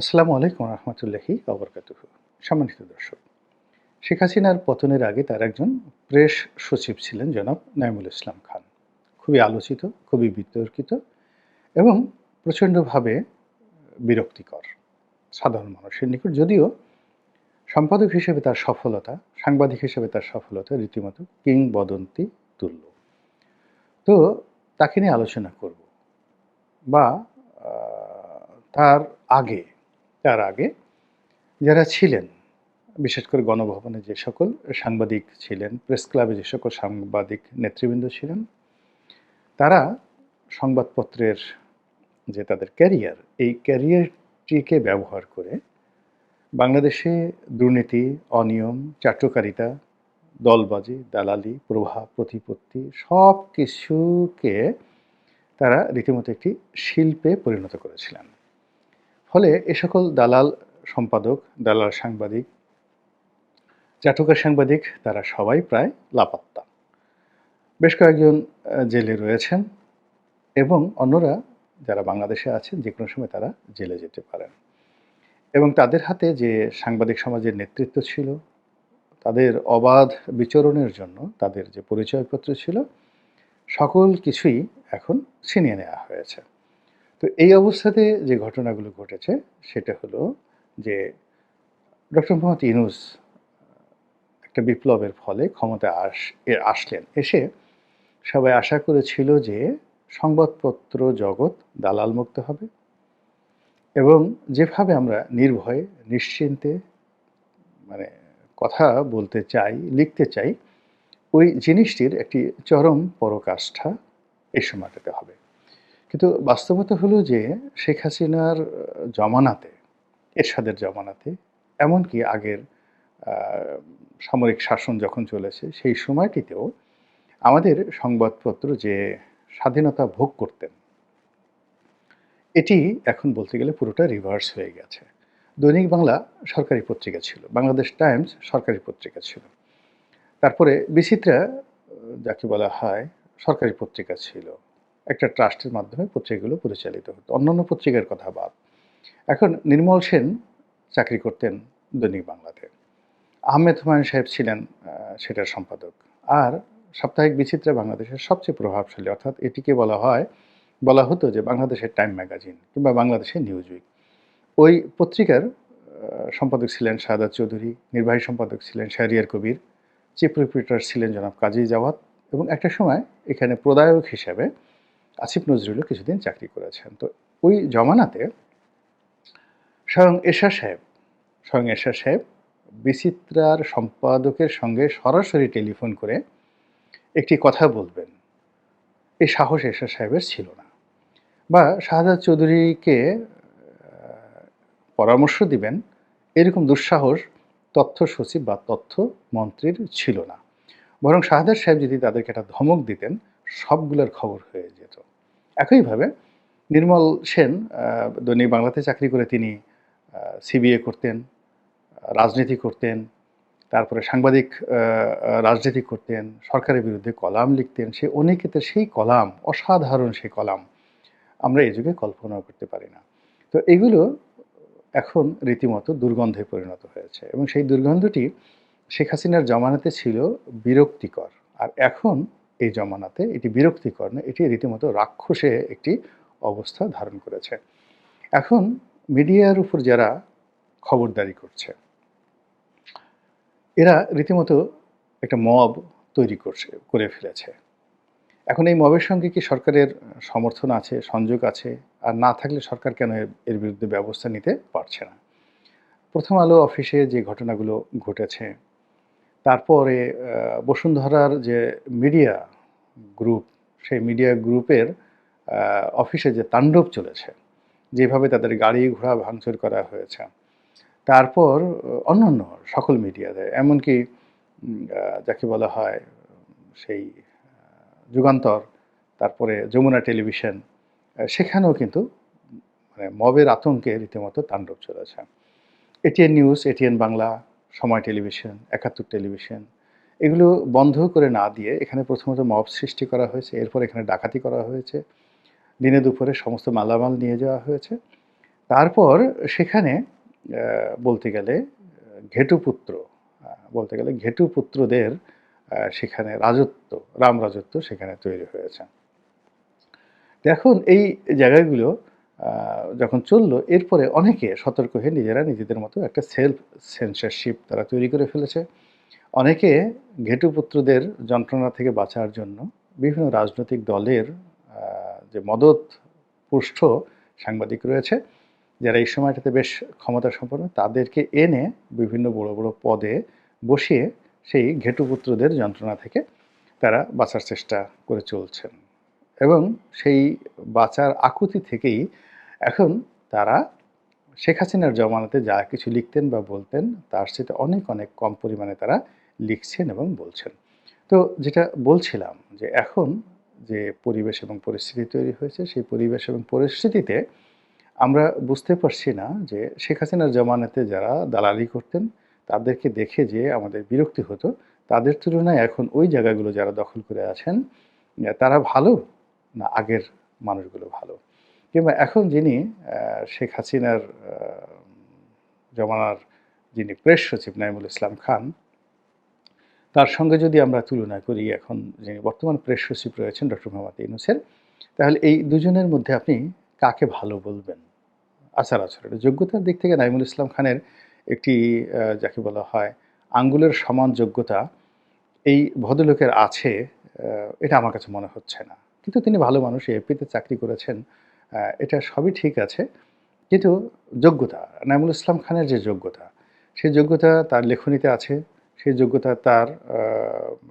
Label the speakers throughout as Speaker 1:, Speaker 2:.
Speaker 1: আসসালামু আলাইকুম রহমতুল্লাহি অবরকাতুহ সম্মানিত দর্শক, শেখ হাসিনার পতনের আগে তার একজন প্রেস সচিব ছিলেন জনাব নাইমুল ইসলাম খান। খুবই আলোচিত, খুবই বিতর্কিত এবং প্রচণ্ডভাবে বিরক্তিকর, সাধারণ মানুষের নিকট। যদিও সম্পাদক হিসেবে তার সফলতা, সাংবাদিক হিসেবে তার সফলতা রীতিমতো কিংবদন্তি তুল্য। তো তাকে নিয়ে আলোচনা করব বা তার আগে তার আগে যারা ছিলেন, বিশেষ করে গণভবনে যে সকল সাংবাদিক ছিলেন, প্রেস ক্লাবে যে সকল সাংবাদিক নেতৃবৃন্দ ছিলেন, তারা সংবাদপত্রের যে তাদের ক্যারিয়ার, এই ক্যারিয়ারটিকে ব্যবহার করে বাংলাদেশে দুর্নীতি, অনিয়ম চাট্টকারিতা দলবাজি, দালালি, প্রভাব, প্রতিপত্তি সব কিছুকে তারা রীতিমতো একটি শিল্পে পরিণত করেছিলেন। ফলে এ সকল দালাল সম্পাদক, দালাল সাংবাদিক, চাটুকার সাংবাদিক, তারা সবাই প্রায় লাপাত্তা। বেশ কয়েকজন জেলে রয়েছেন এবং অন্যরা যারা বাংলাদেশে আছেন, যে কোনো সময় তারা জেলে যেতে পারেন। এবং তাদের হাতে যে সাংবাদিক সমাজের নেতৃত্ব ছিল, তাদের অবাধ বিচরণের জন্য তাদের যে পরিচয়পত্র ছিল, সকল কিছুই এখন ছিনিয়ে নেওয়া হয়েছে। তো এই অবস্থাতে যে ঘটনাগুলো ঘটেছে, সেটা হলো যে ডক্টর মোহাম্মদ ইনুস একটা বিপ্লবের ফলে ক্ষমতা আস, এ, আসলেন। এসে সবাই আশা করেছিল যে সংবাদপত্র জগৎ দালাল মুক্ত হবে এবং যেভাবে আমরা নির্ভয়ে, নিশ্চিন্তে মানে কথা বলতে চাই, লিখতে চাই, ওই জিনিসটির একটি চরম পরকাষ্ঠা এই সময়টাতে হবে। কিন্তু বাস্তবতা হলো যে শেখ হাসিনার জমানাতে, এরশাদের জমানাতে, এমনকি আগের সামরিক শাসন যখন চলেছে, সেই সময়টিতেও আমাদের সংবাদপত্র যে স্বাধীনতা ভোগ করতেন, এটি এখন বলতে গেলে পুরোটা রিভার্স হয়ে গেছে। দৈনিক বাংলা সরকারি পত্রিকা ছিল, বাংলাদেশ টাইমস সরকারি পত্রিকা ছিল। তারপরে বিচিত্রা, যাকে বলা হয়, সরকারি পত্রিকা ছিল। একটা ট্রাস্টের মাধ্যমে পত্রিকাগুলো পরিচালিত হতো। অন্যান্য পত্রিকার কথা বাদ। এখন নির্মল সেন চাকরি করতেন দৈনিক বাংলাতে। আহমেদ হুমায়ুন সাহেব ছিলেন সেটার সম্পাদক। আর সাপ্তাহিক বিচিত্রা বাংলাদেশের সবচেয়ে প্রভাবশালী, অর্থাৎ এটিকে বলা হয়, বলা হতো যে বাংলাদেশের টাইম ম্যাগাজিন কিংবা বাংলাদেশের নিউজ উইক ওই পত্রিকার সম্পাদক ছিলেন শাহাদাত চৌধুরী, নির্বাহী সম্পাদক ছিলেন শাহরিয়ার কবির, চিফ রিপোর্টার ছিলেন জনাব কাজী জাওয়াত এবং একটা সময় এখানে প্রদায়ক হিসাবে আসিফ নজরুলও কিছুদিন চাকরি করেছেন। তো ওই জমানাতে স্বয়ং এশা সাহেব, স্বয়ং এশা সাহেব বিচিত্রার সম্পাদকের সঙ্গে সরাসরি টেলিফোন করে একটি কথা বলবেন। এই সাহস এশা সাহেবের ছিল না। বা শাহাদাত চৌধুরীকে পরামর্শ দিবেন এরকম দুঃসাহস তথ্য সচিব বা তথ্য মন্ত্রীর ছিল না। বরং শাহাদাত সাহেব যদি তাদেরকে একটা ধমক দিতেন, সবগুলোর খবর হয়ে যেত। একইভাবে নির্মল সেন দৈনিক বাংলাতে চাকরি করে তিনি সিবিএ করতেন, রাজনীতি করতেন, তারপরে সাংবাদিক রাজনীতি করতেন, সরকারের বিরুদ্ধে কলাম লিখতেন, সে অনেকেতে সেই কলাম, অসাধারণ সেই কলাম আমরা এই যুগে কল্পনাও করতে পারি না। তো এগুলো এখন রীতিমতো দুর্গন্ধে পরিণত হয়েছে এবং সেই দুর্গন্ধটি শেখ হাসিনার জমানাতে ছিল বিরক্তিকর। আর এখন এই জমানাতে এটি বিরক্তিকর না এটি রীতিমতো রাক্ষসে একটি অবস্থা ধারণ করেছে। এখন মিডিয়ার উপর যারা খবরদারি করছে, এরা রীতিমতো একটা মব তৈরি করছে, করে ফেলেছে। এখন এই মবের সঙ্গে কি সরকারের সমর্থন আছে, সংযোগ আছে? আর না থাকলে সরকার কেন এর- বিরুদ্ধে ব্যবস্থা নিতে পারছে না? প্রথম আলো অফিসে যে ঘটনাগুলো ঘটেছে তারপরে বসুন্ধরার যে মিডিয়া গ্রুপ, সেই মিডিয়া গ্রুপের অফিসে যে তাণ্ডব চলেছে, যেভাবে তাদের গাড়ি ঘোড়া ভাঙচুর করা হয়েছে, তারপর অন্যান্য সকল মিডিয়াতে এমনকি যাকে বলা হয়, সেই যুগান্তর, তারপরে যমুনা টেলিভিশন সেখানেও কিন্তু মানে মবের আতঙ্কে রীতিমতো তাণ্ডব চলেছে। এটিএন নিউজ, এটিএন বাংলা সময় টেলিভিশন, একাত্তর টেলিভিশন, এগুলো বন্ধ করে না দিয়ে এখানে প্রথমত মব সৃষ্টি করা হয়েছে, এরপর এখানে ডাকাতি করা হয়েছে, দিনে দুপুরে সমস্ত মালামাল নিয়ে যাওয়া হয়েছে। তারপর সেখানে বলতে গেলে ঘেটুপুত্র বলতে গেলে ঘেটুপুত্রদের সেখানে রাজত্ব, রাম রাজত্ব সেখানে তৈরি হয়েছে। এখন এই জায়গাগুলো যখন চলল, এরপরে অনেকে সতর্ক হয়ে নিজেরা নিজেদের মতো একটা সেলফ সেন্সারশিপ তারা তৈরি করে ফেলেছে। অনেকে ঘেটুপুত্রদের যন্ত্রণা থেকে বাঁচার জন্য বিভিন্ন রাজনৈতিক দলের যে মদত পুষ্ট সাংবাদিক রয়েছে, যারা এই সময়টাতে বেশ ক্ষমতা সম্পন্ন, তাদেরকে এনে বিভিন্ন বড় বড় পদে বসিয়ে সেই ঘেটুপুত্রদের যন্ত্রণা থেকে তারা বাঁচার চেষ্টা করে চলছেন। এবং সেই বাঁচার আকুতি থেকেই এখন তারা শেখ হাসিনার জমানাতে যা কিছু লিখতেন বা বলতেন, তার সাথে অনেক অনেক কম পরিমাণে তারা লিখছেন এবং বলছেন। তো যেটা বলছিলাম যে এখন যে পরিবেশ এবং পরিস্থিতি তৈরি হয়েছে, সেই পরিবেশ এবং পরিস্থিতিতে আমরা বুঝতে পারছি না যে শেখ হাসিনার জমানাতে যারা দালালি করতেন, তাদেরকে দেখে যে আমাদের বিরক্তি হতো, তাদের তুলনায় এখন ওই জায়গাগুলো যারা দখল করে আছেন, তারা ভালো না আগের মানুষগুলো ভালো? কিংবা এখন যিনি শেখ হাসিনার জমানার যিনি প্রেস সচিব নাইমুল ইসলাম খান, তার সঙ্গে যদি আমরা তুলনা করি, এখন যিনি বর্তমান প্রেস সচিব রয়েছেন ডক্টর মোহাম্মদ ইউনুসের, তাহলে এই দুজনের মধ্যে আপনি কাকে ভালো বলবেন? আচার আচরণের যোগ্যতার দিক থেকে নাইমুল ইসলাম খানের একটি যাকে বলা হয় আঙ্গুলের সমান যোগ্যতা, এই ভদ্রলোকের আছে এটা আমার কাছে মনে হচ্ছে না। কিন্তু তিনি ভালো মানুষ এপিতে চাকরি করেছেন এটা সবই ঠিক আছে। কিন্তু যোগ্যতা, নাইমুল ইসলাম খানের যে যোগ্যতা সেই যোগ্যতা তার লেখনীতে আছে সেই যোগ্যতা তার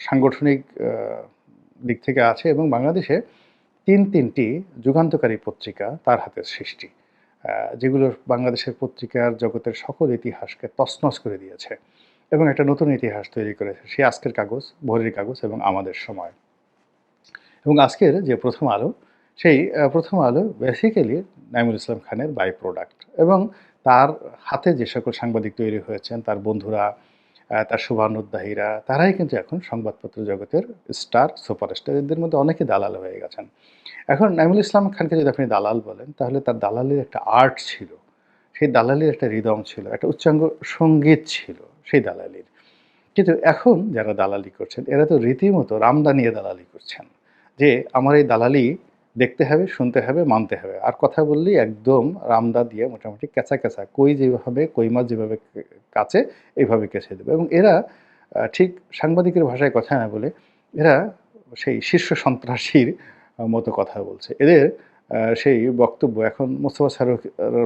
Speaker 1: সাংগঠনিক দিক থেকে আছে এবং বাংলাদেশে তিন তিনটি যুগান্তকারী পত্রিকা তার হাতের সৃষ্টি যেগুলো বাংলাদেশের পত্রিকার জগতের সকল ইতিহাসকে তছনছ করে দিয়েছে এবং একটা নতুন ইতিহাস তৈরি করেছে, সেই আজকের কাগজ, ভোরের কাগজ এবং আমাদের সময়। এবং আজকের যে প্রথম আলো সেই প্রথম আলো বেসিক্যালি নাইমুল ইসলাম খানের বাই প্রোডাক্ট এবং তার হাতে যে সকল সাংবাদিক তৈরি হয়েছেন, তার বন্ধুরা তার শুভানুদ্দাহীরা তারাই কিন্তু এখন সংবাদপত্র জগতের স্টার সুপারস্টার এদের মধ্যে অনেকে দালাল হয়ে গেছেন। এখন নাইমুল ইসলাম খানকে যদি আপনি দালাল বলেন, তাহলে তার দালালের একটা আর্ট ছিল। সেই দালালির একটা হৃদম ছিল, একটা উচ্চাঙ্গ সংগীত ছিল সেই দালালির। কিন্তু এখন যারা দালালি করছেন, এরা তো রীতিমতো রামদা নিয়ে দালালি করছেন। যে, আমার এই দালালি দেখতে হবে, শুনতে হবে, মানতে হবে। আর কথা বললেই একদম রামদা দিয়ে মোটামুটি ক্যাঁচা ক্যাঁচা কই যেভাবে, কই মাছ যেভাবে কাছে, এইভাবে কেঁচে দেবে। এবং এরা ঠিক সাংবাদিকের ভাষায় কথা না বলে এরা সেই শীর্ষ সন্ত্রাসীর মতো কথা বলছে। এদের সেই বক্তব্য এখন মোস্তফা সারুক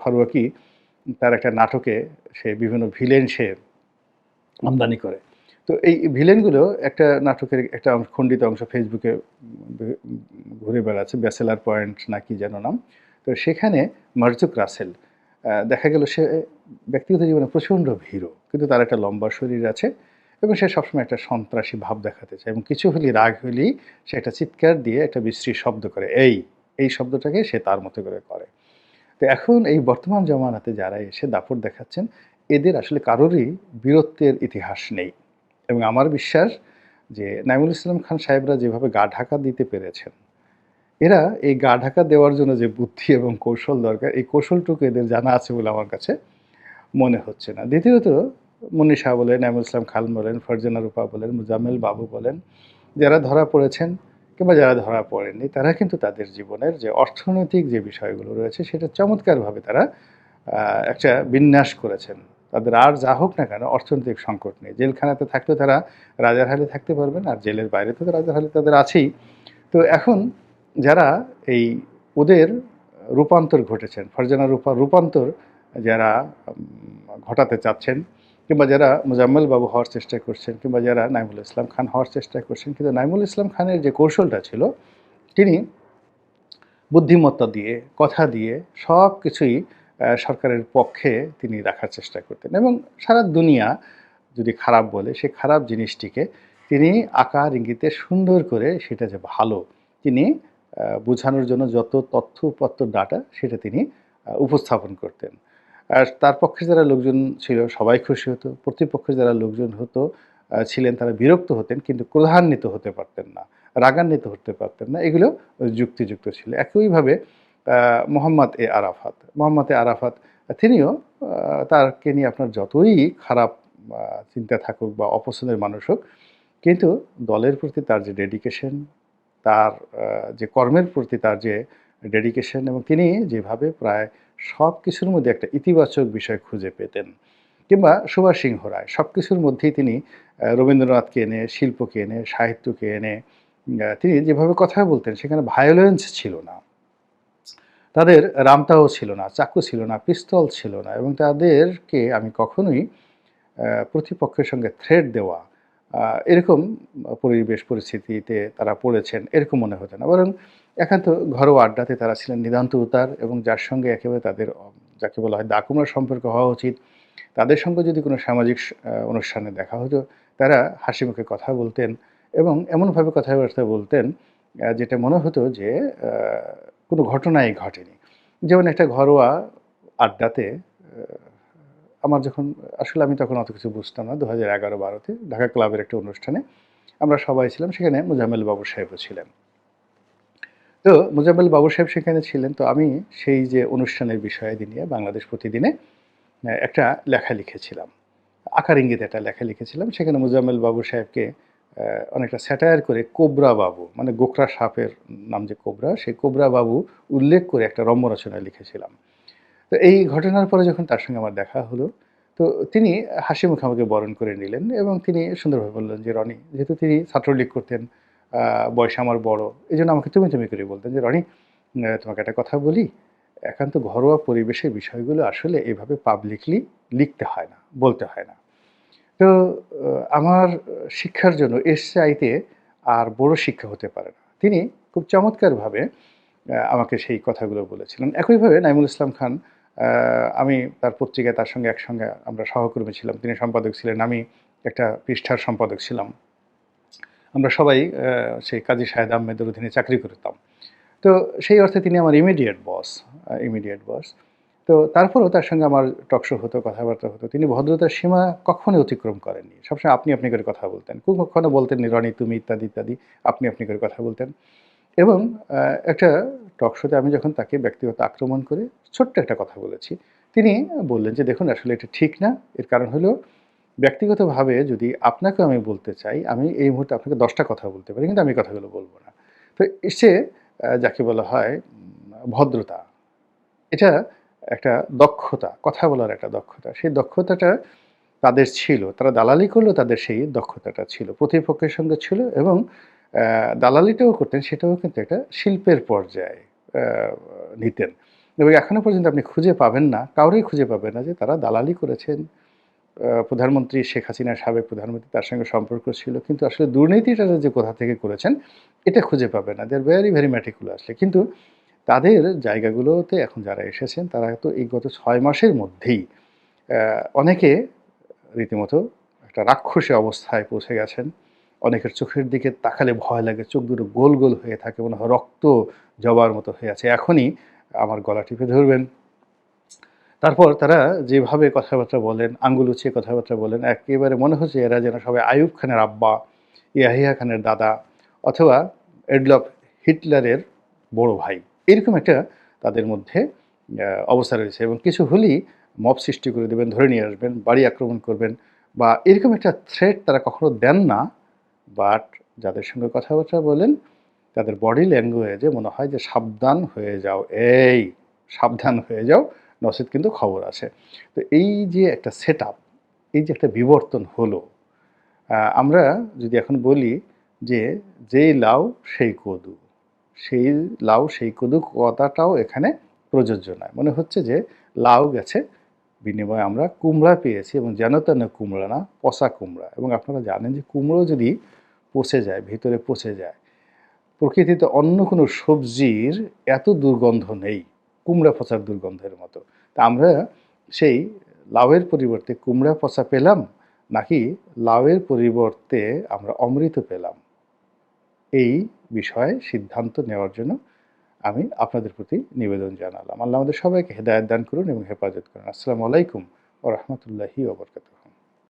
Speaker 1: ফারুয়াকি তার একটা নাটকে সে বিভিন্ন ভিলেন সে আমদানি করে। তো এই ভিলেনগুলো একটা নাটকের একটা খণ্ডিত অংশ ফেসবুকে ঘুরে বেড়াচ্ছে ব্যাচেলার পয়েন্ট না কি যেন নাম। তো সেখানে মার্জুক রাসেল দেখা গেল সে ব্যক্তিগত জীবনে প্রচণ্ড ভীরু, কিন্তু তার একটা লম্বা শরীর আছে এবং সে সবসময় একটা সন্ত্রাসী ভাব দেখাতে চায় এবং কিছু হলেই, রাগ হলেই সে একটা চিৎকার দিয়ে একটা বিশ্রী শব্দ করে, এই এই শব্দটাকে সে তার মতো করে করে। তো এখন এই বর্তমান জমানাতে যারা এসে দাপট দেখাচ্ছেন, এদের আসলে কারোরই বীরত্বের ইতিহাস নেই। এবং আমার বিশ্বাস যে নাইমুল ইসলাম খান সাহেবরা যেভাবে গা ঢাকা দিতে পেরেছেন, এরা এই গা ঢাকা দেওয়ার জন্য যে বুদ্ধি এবং কৌশল দরকার, এই কৌশলটুকু এদের জানা আছে বলে আমার কাছে মনে হচ্ছে না। দ্বিতীয়ত, মুন্নি শাহ বলেন, নাইমুল ইসলাম খান বলেন, ফরজানা রূপা বলেন, মুজাম্মেল বাবু বলেন, যারা ধরা পড়েছেন কিংবা যারা ধরা পড়েননি, তারা কিন্তু তাদের জীবনের যে অর্থনৈতিক যে বিষয়গুলো রয়েছে, সেটা চমৎকারভাবে তারা একটা বিন্যাস করেছেন। তাদের আর যা হোক না কেন অর্থনৈতিক সংকট নেই জেলখানাতে থাকলেও তারা রাজার হালে থাকতে পারবেন আর জেলের বাইরে তো রাজার হালে তাদের আছেই। তো এখন যারা এই ওদের রূপান্তর ঘটেছেন, ফরজানা রূপা, রূপান্তর যারা ঘটাতে চাচ্ছেন, কিংবা যারা মুজাম্মেল বাবু হওয়ার চেষ্টা করছেন, কিংবা যারা নাইমুল ইসলাম খান হওয়ার চেষ্টা করছেন, কিন্তু নাইমুল ইসলাম খানের যে কৌশলটা ছিল, তিনি বুদ্ধিমত্তা দিয়ে, কথা দিয়ে সব কিছুই সরকারের পক্ষে তিনি রাখার চেষ্টা করতেন। এবং সারা দুনিয়া যদি খারাপ বলে, সেই খারাপ জিনিসটিকে তিনি আকার ইঙ্গিতে সুন্দর করে সেটা যে ভালো, তিনি বোঝানোর জন্য যত তথ্য তথ্যপত্র, ডাটা সেটা তিনি উপস্থাপন করতেন। আর তার পক্ষে যারা লোকজন ছিল সবাই খুশি হতো, প্রতিপক্ষে যারা লোকজন হতো ছিলেন তারা বিরক্ত হতেন, কিন্তু ক্রোধান্বিত হতে পারতেন না, রাগান্বিত হতে পারতেন না। এগুলো যুক্তিযুক্ত ছিল। একইভাবে মোহাম্মদ এ আরাফাত। মোহাম্মদ এ আরাফাত, তিনিও তারকে নিয়ে আপনার যতই খারাপ চিন্তা থাকুক বা অপছন্দের মানুষ হোক, কিন্তু দলের প্রতি তার যে ডেডিকেশন তার যে কর্মের প্রতি তার যে ডেডিকেশন এবং তিনি যেভাবে প্রায় সব কিছুর মধ্যে একটা ইতিবাচক বিষয় খুঁজে পেতেন, কিংবা সুভাষ সিংহ রায় সব কিছুর মধ্যেই তিনি রবীন্দ্রনাথকে এনে, শিল্পকে এনে, সাহিত্যকে এনে তিনি যেভাবে কথা বলতেন, সেখানে ভায়োলেন্স ছিল না। তাদের রামতাও ছিল না, চাকু ছিল না, পিস্তল ছিল না এবং তাদেরকে আমি কখনোই প্রতিপক্ষের সঙ্গে থ্রেড দেওয়া এরকম পরিবেশ পরিস্থিতিতে তারা পড়েছেন, এরকম মনে হতো না। বরং একান্ত ঘরোয়া আড্ডাতে তারা ছিলেন নিদান্ত উতার এবং যার সঙ্গে একেবারে তাদের যাকে বলা হয় দাকুমার সম্পর্ক হওয়া উচিত, তাদের সঙ্গে যদি কোনো সামাজিক অনুষ্ঠানে দেখা হতো, তারা হাসি মুখে কথা বলতেন এবং এমনভাবে কথাবার্তা বলতেন যেটা মনে হতো যে কোনো ঘটনাই ঘটেনি। যেমন একটা ঘরোয়া আড্ডাতে আমার যখন, আসলে আমি তখন অত কিছু বুঝতাম না, দু হাজার এগারো বারোতে ঢাকা ক্লাবের একটা অনুষ্ঠানে আমরা সবাই ছিলাম, সেখানে মুজাম্মেল বাবু সাহেবও ছিলেন। তো মুজাম্মেল বাবু সাহেব সেখানে ছিলেন, তো আমি সেই যে অনুষ্ঠানের বিষয়াদি নিয়ে বাংলাদেশ প্রতিদিনে একটা লেখা লিখেছিলাম। আকার ইঙ্গিতে একটা লেখা লিখেছিলাম, সেখানে মুজাম্মেল বাবু সাহেবকে অনেকটা স্যাটায়ার করে কোবরা বাবু মানে গোকরা সাপের নাম যে কোবরা, সেই কোবরা বাবু উল্লেখ করে একটা রম্য রচনা লিখেছিলাম। তো এই ঘটনার পরে যখন তার সঙ্গে আমার দেখা হলো, তো তিনি হাসি মুখে আমাকে বরণ করে নিলেন এবং তিনি সুন্দরভাবে বললেন যে, রনি, যেহেতু তিনি ছাত্রলীগ করতেন বয়স আমার বড় এই জন্য আমাকে তুমি তুমি করে বলতেন যে, রনি তোমাকে একটা কথা বলি, একান্ত ঘরোয়া পরিবেশের বিষয়গুলো আসলে এভাবে পাবলিকলি লিখতে হয় না, বলতে হয় না। তো আমার শিক্ষার জন্য এর চাইতে আর বড় শিক্ষা হতে পারে না। তিনি খুব চমৎকারভাবে আমাকে সেই কথাগুলো বলেছিলেন। একইভাবে নাইমুল ইসলাম খান আমি তার পত্রিকায় তার সঙ্গে একসঙ্গে আমরা সহকর্মী ছিলাম। তিনি সম্পাদক ছিলেন, আমি একটা পৃষ্ঠার সম্পাদক ছিলাম। আমরা সবাই সেই কাজী শাহেদ আহমেদের অধীনে চাকরি করতাম। তো সেই অর্থে তিনি আমার ইমিডিয়েট বস ইমিডিয়েট বস তো তারপরেও তার সঙ্গে আমার টকশো হতো, কথাবার্তা হতো। তিনি ভদ্রতার সীমা কখনোই অতিক্রম করেননি। সবসময় আপনি আপনি করে কথা বলতেন। কখনো বলতেন রনি, তুমি ইত্যাদি ইত্যাদি। আপনি আপনি করে কথা বলতেন। এবং একটা টকশোতে আমি যখন তাকে ব্যক্তিগত আক্রমণ করে ছোট্ট একটা কথা বলেছি, তিনি বললেন যে, দেখুন, আসলে এটা ঠিক না। এর কারণ হলো, ব্যক্তিগতভাবে যদি আপনাকে আমি বলতে চাই, আমি এই মুহূর্তে আপনাকে দশটা কথা বলতে পারি, কিন্তু আমি কথাগুলো বলব না। তো সে যাকে বলা হয় ভদ্রতা। এটা একটা দক্ষতা, কথা বলার একটা দক্ষতা। সেই দক্ষতাটা তাদের ছিল। তারা দালালি করলেও তাদের সেই দক্ষতাটা ছিল। প্রতিপক্ষের সঙ্গে ছিল এবং দালালিটাও করতেন, সেটাও কিন্তু একটা শিল্পের পর্যায়ে নিতেন। এবং এখনও পর্যন্ত আপনি খুঁজে পাবেন না, কাউরেই খুঁজে পাবেন না যে তারা দালালি করেছেন। প্রধানমন্ত্রী শেখ হাসিনার সাবেক প্রধানমন্ত্রী তার সঙ্গে সম্পর্ক ছিল, কিন্তু আসলে দুর্নীতিটা যে কোথা থেকে করেছেন, এটা খুঁজে পাবে না। দেয়ার ভেরি ভেরি ম্যাটিকুলাসলি কিন্তু তাদের জায়গাগুলোতে এখন যারা এসেছেন, তারা তো এই গত ছয় মাসের মধ্যেই অনেকে রীতিমতো একটা রাক্ষসী অবস্থায় পৌঁছে গেছেন। অনেকের চোখের দিকে তাকালে ভয় লাগে, চোখ দুটো গোল গোল হয়ে থাকে, মনে হয় রক্ত জবার মতো হয়ে আছে। এখনই আমার গলা টিপে ধরবেন। তারপর তারা যেভাবে কথাবার্তা বলেন, আঙ্গুল উঁচিয়ে কথাবার্তা বলেন, একেবারে মনে হচ্ছে এরা যেন সবাই আয়ুব খানের আব্বা, ইয়াহিয়া খানের দাদা, অথবা এডলফ হিটলারের বড় ভাই। এরকম একটা তাদের মধ্যে অবস্থা রয়েছে এবং কিছু হলেই মব সৃষ্টি করে দেবেন, ধরে নিয়ে আসবেন, বাড়ি আক্রমণ করবেন বা এরকম একটা থ্রেট তারা কখনো দেন না বাট যাদের সঙ্গে কথাবার্তা বলেন, তাদের বডি ল্যাঙ্গুয়েজে মনে হয় যে সাবধান হয়ে যাও, এই সাবধান হয়ে যাও, নসিদ কিন্তু খবর আছে। তো এই যে একটা সেট এই যে একটা বিবর্তন হলো আমরা যদি এখন বলি যে যেই লাউ, সেই কদু। সেই লাউ, সেই কদু কথাটাও এখানে প্রযোজ্য নয়। মনে হচ্ছে যে লাউ গেছে বিনিময়ে আমরা কুমড়া পেয়েছি এবং যেন তেন কুমড়া না, পচা কুমড়া। এবং আপনারা জানেন যে কুমড়ো যদি পচে যায়, ভিতরে পচে যায়, প্রকৃতিতে অন্য কোনো সবজির এত দুর্গন্ধ নেই, কুমড়া পচার দুর্গন্ধের মতো। তা আমরা সেই লাউয়ের পরিবর্তে কুমড়া পচা পেলাম, নাকি লাউয়ের পরিবর্তে আমরা অমৃত পেলাম? এই বিষয়ে সিদ্ধান্ত নেওয়ার জন্য আমি আপনাদের প্রতি নিবেদন জানালাম। আল্লাহ আমাদের সবাইকে হেদায়ত দান করুন এবং হেফাজত করুন। আসসালামু আলাইকুম ও রহমতুল্লাহি ওবরকাতুহ